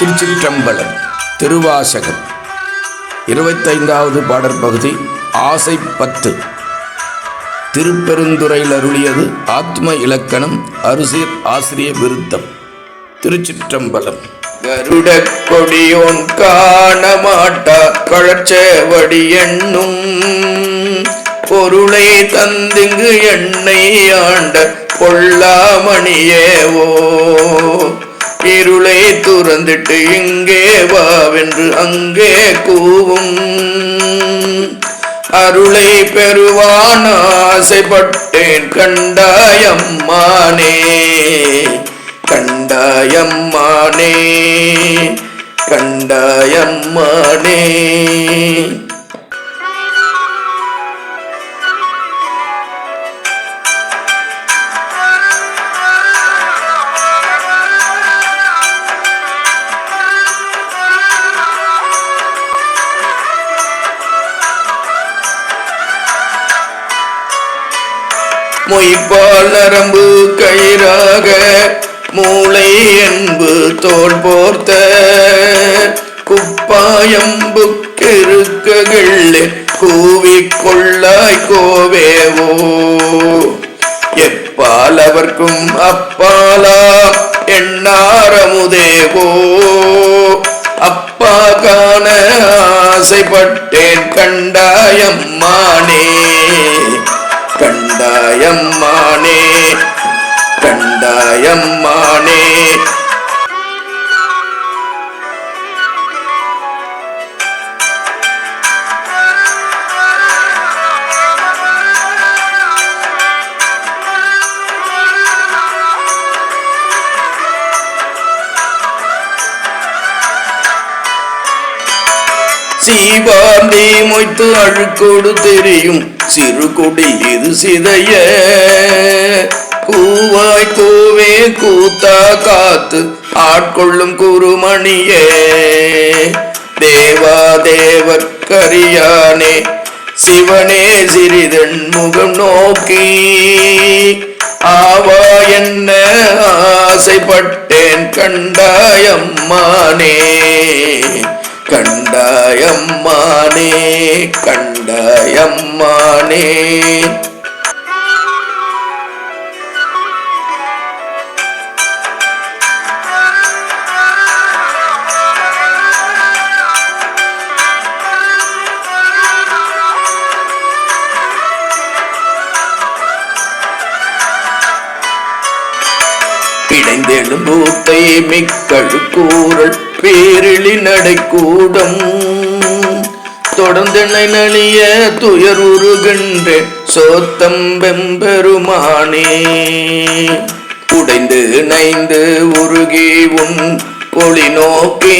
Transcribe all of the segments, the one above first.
திருச்சிற்றம்பலம் திருவாசகம். இருபத்தைந்தாவது பாடற்பகுதி ஆசை பத்து திருப்பெருந்துறையில் அருளியது ஆத்ம இலக்கணம் அரிசீர் ஆசிரிய விருத்தம். திருச்சிற்றம்பலம். கருட கொடியோன் காண மாட்டா கழச்சவடி எண்ணும் பொருளை தந்திங்கு எண்ணெய் ஆண்ட பொல்லாமணியேவோ. இருளை துறந்துட்டு இங்கே வாவென்று அங்கே கூவும். அருளை பெறுவான் ஆசைப்பட்டேன் கண்டாயம்மானே கண்டாயம்மானே கண்டாயம்மானே மொய்ப்பால் நரம்பு கயிறாக மூளை என்பு தோல் போர்த்த. குப்பாயம்புக்கிருக்ககிள்ளே கூவிக்கொள்ளாய் கோவேவோ. எப்பால் அவர்க்கும் அப்பாலா எண்ணாரமுதேவோ அப்பா காண ஆசைப்பட்டேன் கண்டாயம்மானே கண்டாயம்மானே. சீவாந்தி மொய்த்து அழுக்கோடு தெரியும் சிறு கொடி இது சிதைய. கூவாய் கூவே கூத்தா காத்து ஆட்கொள்ளும் குருமணியே. தேவா தேவர் கரியானே சிவனே சிறிதன் முகம் நோக்கி. ஆவா என்ன ஆசைப்பட்டேன் கண்டாயம்மானே. கண்டாயம்மானே கண்டாயம்மானே. இடைந்தெழும் பூத்தை மிக்கழு கூறல் பேரிழி நடைக்கூடம் தொடர்ந்தெண்ணை நலிய துயர் உருகின்றேன் சோத்தம் வெம்பெருமானே. உடைந்து நைந்து உருகி உன் ஒளி நோக்கி.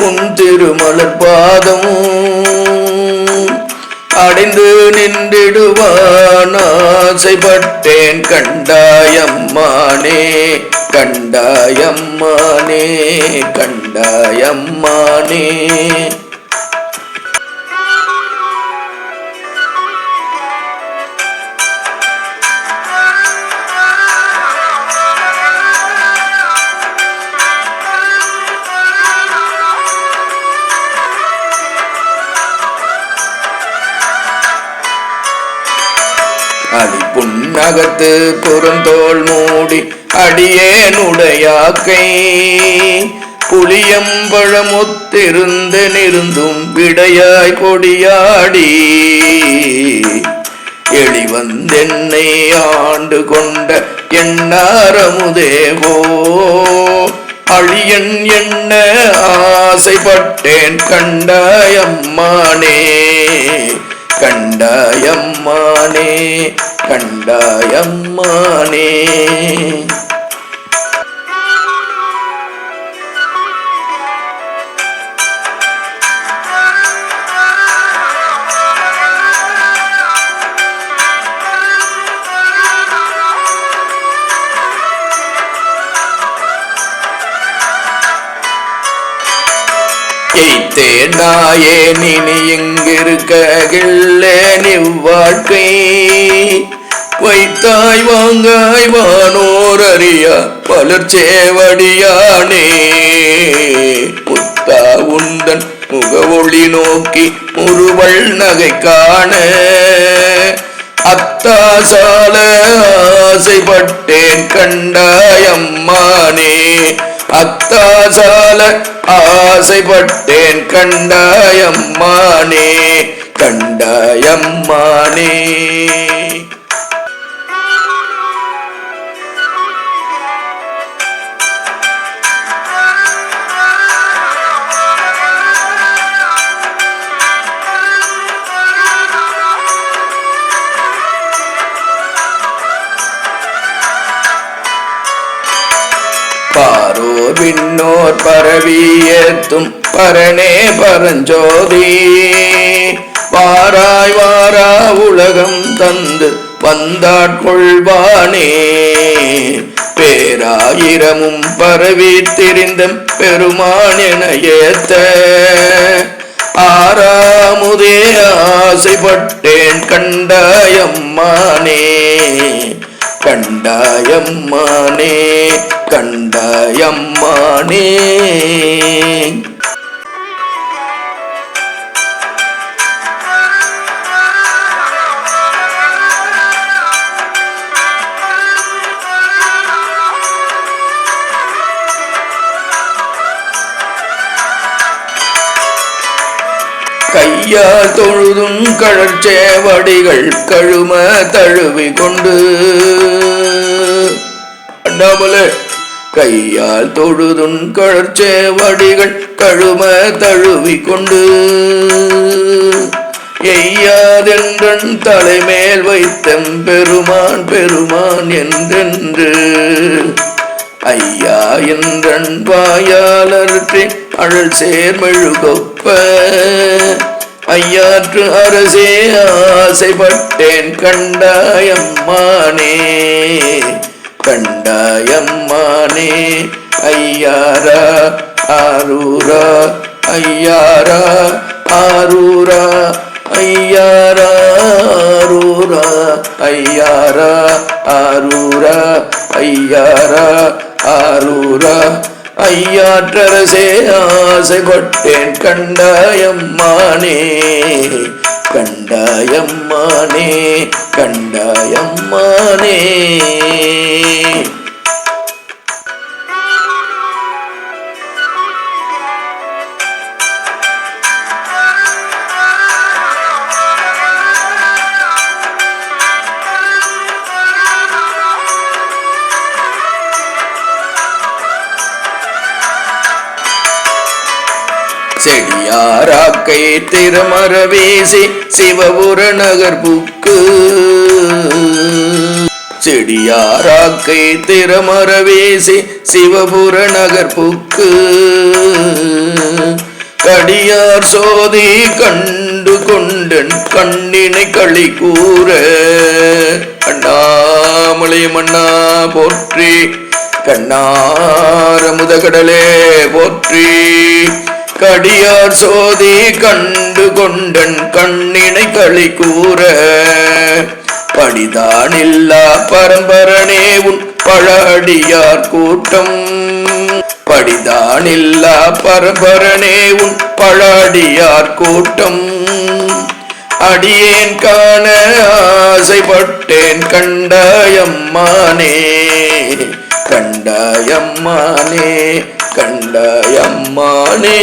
உன் திருமலர் பாதம் அடைந்து நின்றிடுவான். ஆசைப்பட்டேன் கண்டாயம்மானே. கண்டாயம்மானே கண்டாயம்மானே. அதி புன்னகத்து புறந்தோள் மூடி அடியேனுடையாக்கை. புளியம்பழமொத்திருந்து நிருந்தும் விடையாய் கொடியாடி. எளிவந்தென்னை ஆண்டு கொண்ட எண்ணாரமுதேவோ அழியன் என்ன ஆசைப்பட்டேன் கண்டாயம்மானே. கண்டாயம்மானே கண்டாயம்மானே. வாழ்க்கை தேடாயே நீ இங்கிருக்க கிள்ளேன் இவ்வாழ்க்கை வைத்தாய் வாங்காய் வானோர் அறியா பலர் சேவடியானே. புத்தா உந்தன் முகவொளி நோக்கி முருவள் நகை காண. அத்தாசால ஆசைப்பட்டேன் கண்டாயம்மானே அத்தாசால ஆசைப்பட்டேன் கண்டாயம்மானே கண்டாயம்மானே. விண்ணோர் பரவியேத்தும் பரனே பரஞ்சோதி. வாராய் வாரா உலகம் தந்து வந்தாட்கொள்வானே பேராயிரமும் பரவி திரிந்தும் பெருமான் என ஏத்த. ஆறாமுதே ஆசைப்பட்டேன் கண்டாயம்மானே கண்டாயம்மானே கண்டாயம்மானே. கையால் தொழுதும் கழற்சேவடிகள் கழும தழுவி கொண்டு. அண்ணாமலே கையால் தொழுதும் கழற்சேவடிகள் கழும தழுவி கொண்டு. எய்யாதென்றன் தலைமேல் வைத்தம் பெருமான் பெருமான் என்றென்று. ஐயா என்றன் வாயாளர்க்கு அழல் சேர்மெழுகொப்ப ஐயாற்று அரசே ஆசைப்பட்டேன் கண்டாயம்மானே. கண்டாயம்மானே ஐயாரா ஆரூரா ஐயாரா ஆரூரா ஐயாரா ஆரூரா ஐயாரா ஆரூரா ஐயாரா. ஆரூரா ஐயாற்றரசே ஆசை கொட்டேன் கண்டாயம்மானே கண்டாயம்மானே கண்டாயம்மானே. செடியாராக்கை திருமர வீசி சிவபுர நகர் புக்கு. செடியாராக்கை திருமர வீசி சிவபுர நகர் புக்கு. கடியார் சோதி கண்டு கொண்டன் கண்ணினை களி கூற. அண்ணாமலை மன்னா போற்றி கண்ணார முதகடலே போற்றி. கடியார் சோதி கண்டு கொண்டன் கண்ணினை களி கூற. படிதானில்லா பரம்பரனே உன் பழடியார் கூட்டம். படிதானில்லா பரம்பரனே உன் பழடியார் கூட்டம். அடியேன் காண ஆசைப்பட்டேன் கண்டாயம்மானே கண்டாயம்மானே கண்டாயம்மானே.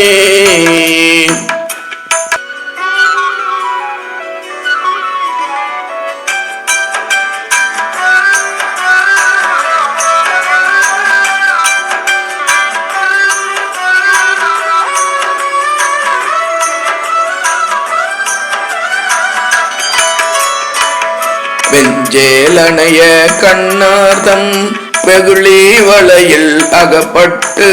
வெஞ்சேலனைய கண்ணார்தம் வெகுளி வலையில் அகப்பட்டு.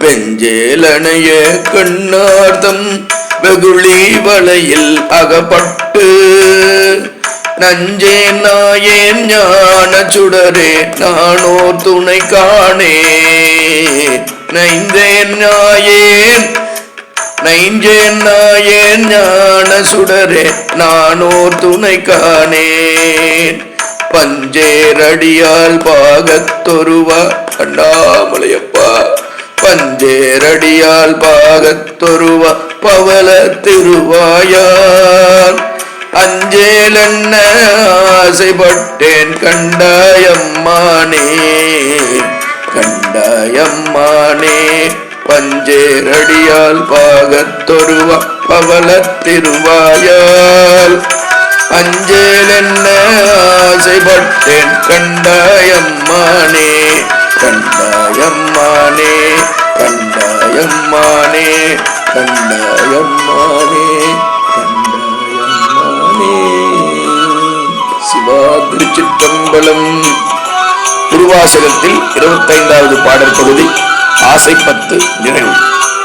வெஞ்சேலனைய கண்ணார்த்தம் வெகுளி வலையில் அகப்பட்டு. நஞ்சே நாயேன் ஞான சுடரே நானோர் துணை காணே. நைந்தேன் நாயேன் நைஞ்சேன் நாயேன் ஞான சுடரே நானோர் துணை காணேன். பஞ்சேரடியால் பாகத்தொருவா அண்ணாமலையப்பா. பஞ்சேரடியால் பாகத்தொருவா பவல திருவாயார் அஞ்சேலென்ன ஆசைப்பட்டேன் கண்டாயம்மானே கண்டாயம்மானே. பஞ்சேரடியால் பாகத்தொருவ பவல திருவாயால். அஞ்சேலென்ன ஆசைப்பட்டேன் கண்டாயம்மானே கண்டாயம்மானே கண்டாயம்மானே கண்டாயம்மானே கண்டாயம்மானே. சிவா திருச்சிற்றம்பலம் திருவாசகத்தில் இருபத்தைந்தாவது பாடல் பகுதி ஆசை பத்து நிறைவு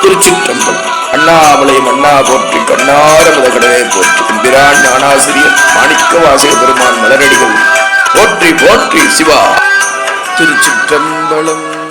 திருச்சிற்றம்பலம். அண்ணாமலையும் அண்ணா போற்றி கண்ணார முதகடனை போற்றி. பிரான் ஞானாசிரியர் மாணிக்க வாசக பெருமான் மலரடிகள். போற்றி போற்றி சிவா. திருச்சிற்றம்பலம்.